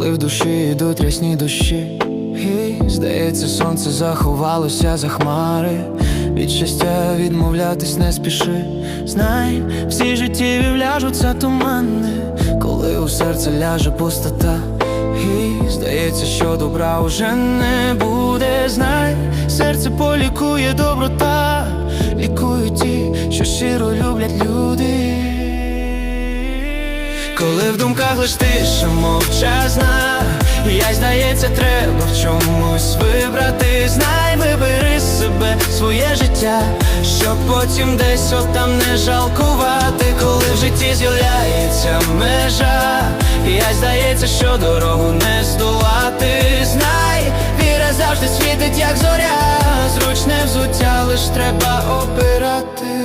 коли в душі йдуть рясні дощі, здається, сонце заховалося за хмари. Від щастя відмовлятись не спіши. Знай, всі життєві вляжуться тумани, коли у серце ляже пустота. Здається, що добра уже не буде. Знай, серце полікує доброта, лікують ті, що щиро люблять люди. Коли в думках лиш тиша мовчазна, я здається, треба в чомусь вибрати. Знай, вибери себе, своє життя, щоб потім десь отам не жалкувати, коли в житті з'являється межа, я здається, що дорогу не здолати. Знай, віра завжди світить, як зоря, зручне взуття, лиш треба обирати.